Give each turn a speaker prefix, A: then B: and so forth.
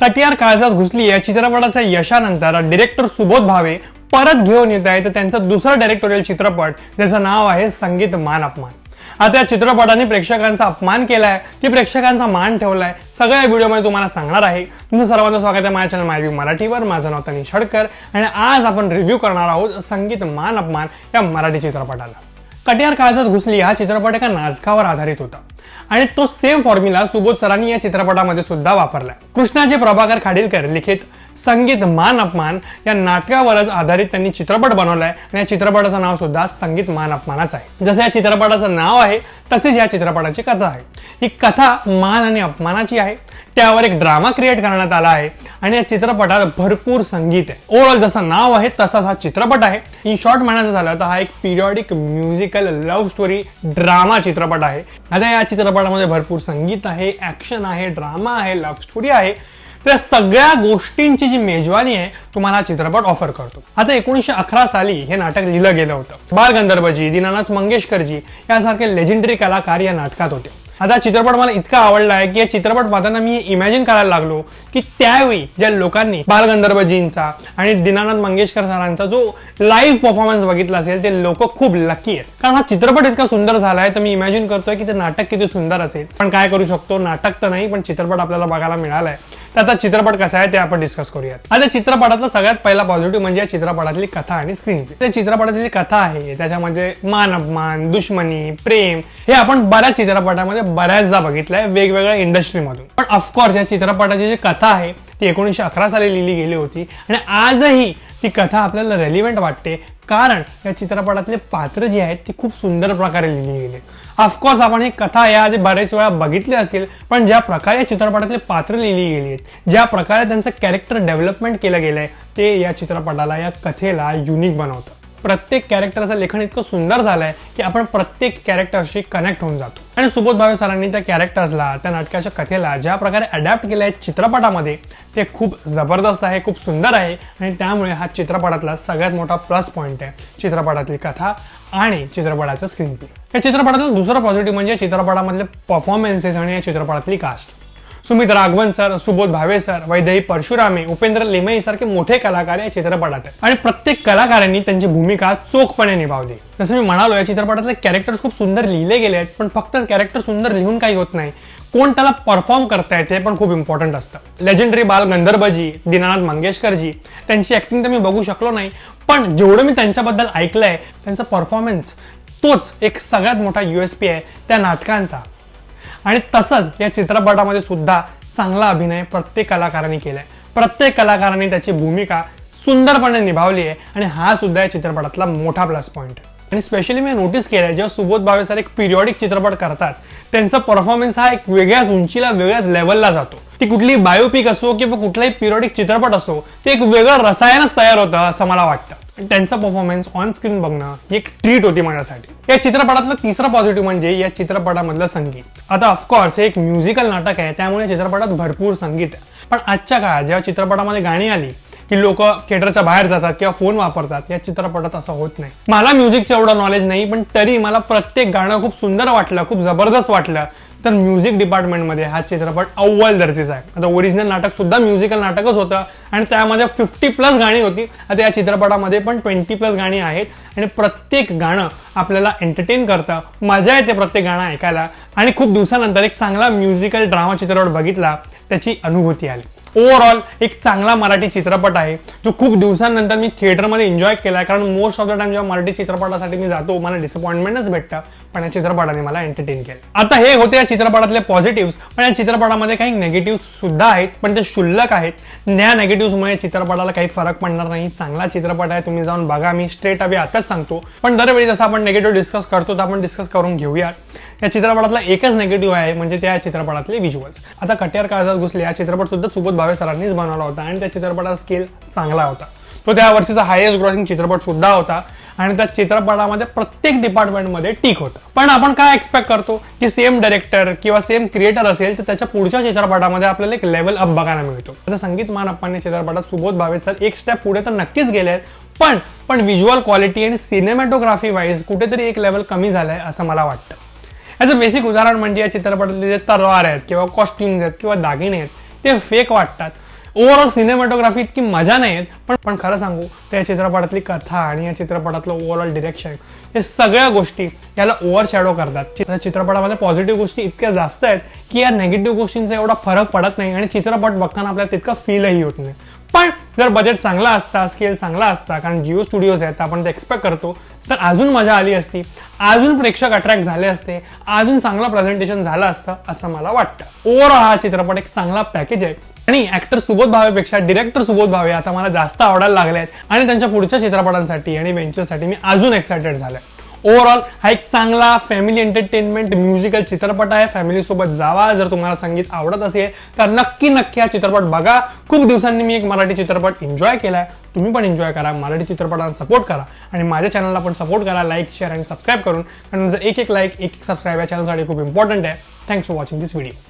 A: कटियार काळजात घुसली या चित्रपटाच्या यशानंतर डिरेक्टर सुबोध भावे परत घेऊन येत आहे तर त्यांचा दुसरा डायरेक्टोरियल चित्रपट ज्याचं नाव आहे संगीत मान अपमान. आता या चित्रपटाने प्रेक्षकांचा अपमान केलाय. की प्रेक्षकांचा मान ठेवलाय. सगळ्या व्हिडिओमध्ये तुम्हाला सांगणार आहे. तुमचं सर्वांचं स्वागत आहे माझ्या चॅनल मायव्यू मराठीवर. माझं नाव तनिष खडकर आणि आज आपण रिव्ह्यू करणार आहोत संगीत मान अपमान या मराठी चित्रपटाला. कटियार काळजात घुसली हा चित्रपट एका नाटकावर आधारित होता. आणि तो सेम फॉर्म्युला सुबोध सरांनी या चित्रपटामध्ये सुद्धा वापरलाय. कृष्णाचे प्रभाकर खाडीलकर लिखित संगीत मान अपमान या नाटकावरच आधारित त्यांनी चित्रपट बनवलाय आणि या चित्रपटाचं नाव सुद्धा संगीत मान अपमानाच आहे. जसं या चित्रपटाचं नाव आहे तसेच या चित्रपटाची कथा आहे. ही कथा मान आणि अपमानाची आहे. त्यावर एक ड्रामा क्रिएट करण्यात आला आहे. आणि या चित्रपटात भरपूर संगीत आहे. ओव्हरऑल जसं नाव आहे तसाच हा चित्रपट आहे. इन शॉर्ट म्हणायचं झालं तर हा एक periodic musical love story drama चित्रपट आहे. आता या चित्रपटामध्ये भरपूर संगीत आहे ऍक्शन आहे ड्रामा आहे लव्ह स्टोरी आहे. त्या सगळ्या गोष्टींची जी मेजवानी आहे तुम्हाला हा चित्रपट ऑफर करतो. आता एकोणीसशे अकरा साली हे नाटक लिहिलं गेलं होतं. बाल गंधर्वजी दीनानाथ मंगेशकरजी यासारखे लेजेंडरी कलाकार या नाटकात होते. आता चित्रपट मला इतका आवडला आहे की या चित्रपट पाहताना मी इमॅजिन करायला लागलो की त्यावेळी ज्या लोकांनी बाल गंधर्वजींचा आणि दीनानाथ मंगेशकर सरांचा जो लाईव्ह परफॉर्मन्स बघितला असेल ते लोक खूप लकी आहेत. कारण हा चित्रपट इतका सुंदर झाला आहे तर मी इमॅजिन करतोय की ते नाटक किती सुंदर असेल. पण काय करू शकतो? नाटक तर नाही पण चित्रपट आपल्याला बघायला मिळालाय. तर आता चित्रपट कसा आहे ते आपण डिस्कस करूयात. आता चित्रपटातला सगळ्यात पहिला पॉझिटिव्ह म्हणजे या चित्रपटातली कथा आणि स्क्रीन प्ले त्या चित्रपटातली जी कथा आहे त्याच्यामध्ये मान अपमान दुश्मनी प्रेम हे आपण बऱ्याच चित्रपटामध्ये बऱ्याचदा बघितलंय वेगवेगळ्या इंडस्ट्रीमधून पण ऑफकोर्स या चित्रपटाची जी कथा आहे ती एकोणीसशे अकरा साली लिहिली गेली होती. आणि आजही ती कथा आपल्याला रेलिव्हेंट वाटते. कारण या चित्रपटातले पात्र जी आहेत ती खूप सुंदर प्रकारे लिहिली गेली ऑफकोर्स आपण ही कथा याआधी बरेच वेळा बघितली असेल पण ज्या प्रकारे या चित्रपटातले पात्र लिहिली गेली आहेत ज्या प्रकारे त्यांचं कॅरेक्टर डेव्हलपमेंट केलं गेलंय ते या चित्रपटाला या कथेला युनिक बनवतं. प्रत्येक कॅरेक्टरचं लेखन इतकं सुंदर झालंय की आपण प्रत्येक कॅरेक्टरशी कनेक्ट होऊन जातो. आणि सुबोध भावे सरांनी त्या कॅरेक्टर्सला त्या नाटकाच्या कथेला ज्या प्रकारे अडॅप्ट केलं आहे चित्रपटामध्ये ते खूप जबरदस्त आहे खूप सुंदर आहे. आणि त्यामुळे हा चित्रपटातला सगळ्यात मोठा प्लस पॉईंट आहे चित्रपटातली कथा आणि चित्रपटाचं स्क्रीन प्ले या चित्रपटातलं दुसरं पॉझिटिव्ह म्हणजे चित्रपटामधले परफॉर्मन्सेस आणि या चित्रपटातली cast Sumit Raghavan sir Subodh Bhave sir Vaidehi Parshurami Upendra Limaye सारखे मोठे कलाकार या चित्रपटात आहेत. आणि प्रत्येक कलाकारांनी त्यांची भूमिका चोखपणे निभावली. जसं मी म्हणालो या चित्रपटातले कॅरेक्टर्स खूप सुंदर लिहिले गेले आहेत पण फक्त कॅरेक्टर सुंदर लिहून काही होत नाही. कोण त्याला परफॉर्म करता येते पण खूप इम्पॉर्टंट असतं. लेजेंडरी बाल गंधर्वजी दीनानाथ मंगेशकरजी त्यांची ऍक्टिंग तर मी बघू शकलो नाही पण जेवढं मी त्यांच्याबद्दल ऐकलंय त्यांचा परफॉर्मन्स तोच एक सगळ्यात मोठा युएसपी आहे त्या नाटकांचा. आणि तसंच या चित्रपटामध्ये सुद्धा चांगला अभिनय प्रत्येक कलाकारांनी केलाय. प्रत्येक कलाकारांनी त्याची भूमिका सुंदरपणे निभावली आहे आणि हा सुद्धा या चित्रपटातला मोठा प्लस पॉईंट आहे. आणि स्पेशली मी नोटीस केलंय जेव्हा सुबोध भावे सर एक पिरियॉडिक चित्रपट करतात त्यांचा परफॉर्मन्स हा एक वेगळ्याच उंचीला वेगळ्याच लेवलला जातो. ती कुठली बायोपिक असो किंवा कुठलाही पिरियॉडिक चित्रपट असो ते एक वेगळं रसायनच तयार होतं असं मला वाटतं. त्यांचा परफॉर्मन्स ऑन स्क्रीन बघणं ही एक ट्रीट होती माझ्यासाठी. या चित्रपटातलं तिसरं पॉझिटिव्ह म्हणजे या चित्रपटामधलं संगीत. आता ऑफकोर्स हे एक म्युझिकल नाटक आहे त्यामुळे चित्रपटात भरपूर संगीत आहे. पण आजच्या काळात जेव्हा चित्रपटामध्ये गाणी आली की लोक थिएटरच्या बाहेर जातात किंवा फोन वापरतात या चित्रपटात असं होत नाही. मला म्युझिकचं एवढं नॉलेज नाही पण तरी मला प्रत्येक गाणं खूप सुंदर वाटलं खूप जबरदस्त वाटलं. तर म्युझिक डिपार्टमेंटमध्ये हा चित्रपट अव्वल दर्जेचा आहे. आता ओरिजिनल नाटक सुद्धा म्युझिकल नाटकच होतं आणि त्यामध्ये फिफ्टी प्लस गाणी होती. आता या चित्रपटामध्ये पण ट्वेंटी प्लस गाणी आहेत आणि प्रत्येक गाणं आपल्याला एंटरटेन करतं. मजा येते प्रत्येक गाणं ऐकायला. आणि खूप दिवसानंतर एक चांगला म्युझिकल ड्रामा चित्रपट बघितला. त्याची अनुभूती आली. ओव्हरऑल एक चांगला मराठी चित्रपट आहे जो खूप दिवसांनंतर मी थिएटरमध्ये एन्जॉय केला कारण मोस्ट ऑफ द टाइम जेव्हा मराठी चित्रपटासाठी मी जातो मला डिसअपॉइंटमेंटच भेटतं. पण या चित्रपटाने मला एंटरटेन केलं. आता हे होते या चित्रपटातले पॉझिटिव्ह पण या चित्रपटामध्ये काही नेगेटिव्ह सुद्धा आहेत पण ते शुल्लक आहेत. या नेगेटिव्हमुळे चित्रपटाला काही फरक पडणार नाही. चांगला चित्रपट आहे तुम्ही जाऊन बघा. मी स्ट्रेट अवे आताच सांगतो. पण दरवेळी जसं आपण नेगेटिव्ह डिस्कस करतो तर आपण डिस्कस करून घेऊया या चित्रपटातला एकच नेगेटिव्ह आहे म्हणजे त्या चित्रपटातले व्हिज्युअल्स आता कट्यार काळजात घुसले हा चित्रपट सुद्धा सुबोध भावे सरांनीच बनवला होता आणि त्या चित्रपटाचा स्केल चांगला होता. तो त्या वर्षीचा हायेस्ट ग्रॉसिंग चित्रपट सुद्धा होता आणि त्या चित्रपटामध्ये प्रत्येक डिपार्टमेंटमध्ये टीक होतं. पण आपण काय एक्सपेक्ट करतो? की सेम डायरेक्टर किंवा सेम क्रिएटर असेल तर त्याच्या पुढच्या चित्रपटामध्ये आपल्याला एक लेवल अप बघायला मिळतो. आता संगीत मानप्पाने चित्रपटात सुबोध भावे सर एक स्टेप पुढे तर नक्कीच गेले आहेत पण पण व्हिज्युअल क्वालिटी आणि सिनेमॅटोग्राफी वाईज कुठेतरी एक लेवल कमी झालंय असं मला वाटतं. याचं बेसिक उदाहरण म्हणजे या चित्रपटातले जे तलवार आहेत किंवा कॉस्ट्युम्स आहेत किंवा दागिने आहेत ते फेक वाटतात. ओव्हरऑल सिनेमॅटोग्राफी इतकी मजा नाही येत पण पण खरं सांगू तर या चित्रपटातली कथा आणि या चित्रपटातलं ओव्हरऑल डिरेक्शन हे सगळ्या गोष्टी याला ओव्हर शॅडो करतात चित्रपटामध्ये पॉझिटिव्ह गोष्टी इतक्या जास्त आहेत की या नेगेटिव्ह गोष्टींचा एवढा फरक पडत नाही आणि चित्रपट बघताना आपल्याला तितकं फीलही होत नाही. पण जर बजेट चांगला असता स्केल चांगला असता कारण जिओ स्टुडिओज आहेत आपण ते एक्सपेक्ट करतो तर अजून मजा आली असती. अजून प्रेक्षक अट्रॅक्ट झाले असते. अजून चांगलं प्रेझेंटेशन झालं असतं असं मला वाटतं. ओव्हरऑल हा चित्रपट एक चांगला पॅकेज आहे. आणि ऍक्टर सुबोध भावेपेक्षा डिरेक्टर सुबोध भावे आता मला जास्त आवडायला लागले आहेत आणि त्यांच्या पुढच्या चित्रपटांसाठी आणि वेंचरसाठी मी अजून एक्सायटेड झालोय. ओव्हरऑल हा एक चांगला फॅमिली एंटरटेनमेंट म्युझिकल चित्रपट आहे. फॅमिली सोबत जावा जर तुम्हाला संगीत आवडत असेल तर नक्की नक्की हा चित्रपट बघा. खूप दिवसांनी मी एक मराठी चित्रपट एन्जॉय केला आहे तुम्ही पण एन्जॉय करा. मराठी चित्रपटांना सपोर्ट करा. आणि माझ्या चॅनलला पण सपोर्ट करा. लाईक शेअर आणि सबस्क्राईब करून. कारण तुमचं एक एक लाईक एक एक सबस्क्राईब या चॅनलसाठी खूप इम्पॉर्टंट आहे. Thanks for watching this video